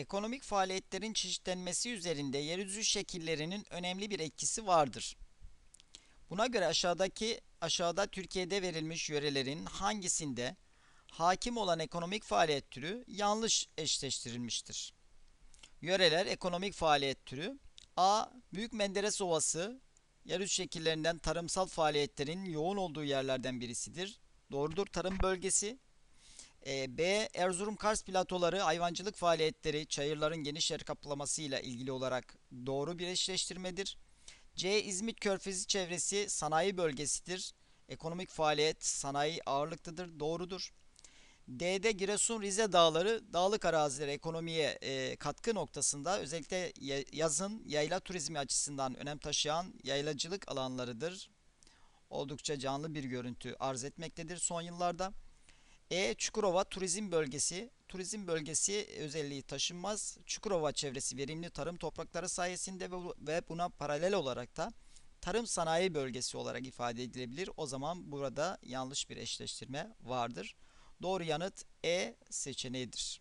Ekonomik faaliyetlerin çeşitlenmesi üzerinde yeryüzü şekillerinin önemli bir etkisi vardır. Buna göre aşağıdaki aşağıda Türkiye'de verilmiş yörelerin hangisinde hakim olan ekonomik faaliyet türü yanlış eşleştirilmiştir? Yöreler ekonomik faaliyet türü A. Büyük Menderes Ovası yeryüzü şekillerinden tarımsal faaliyetlerin yoğun olduğu yerlerden birisidir. Doğrudur tarım bölgesi. E, B. Erzurum Kars platoları hayvancılık faaliyetleri çayırların geniş yer kaplamasıyla ilgili olarak doğru bir eşleştirmedir. C. İzmit Körfezi çevresi sanayi bölgesidir. Ekonomik faaliyet sanayi ağırlıklıdır. Doğrudur. D'de Giresun Rize Dağları dağlık araziler ekonomiye e, katkı noktasında özellikle ya- yazın yayla turizmi açısından önem taşıyan yaylacılık alanlarıdır. Oldukça canlı bir görüntü arz etmektedir son yıllarda. E. Çukurova Turizm Bölgesi. Turizm bölgesi özelliği taşınmaz. Çukurova çevresi verimli tarım toprakları sayesinde ve bu- ve buna paralel olarak da tarım sanayi bölgesi olarak ifade edilebilir. O zaman burada yanlış bir eşleştirme vardır. Doğru yanıt E seçeneğidir.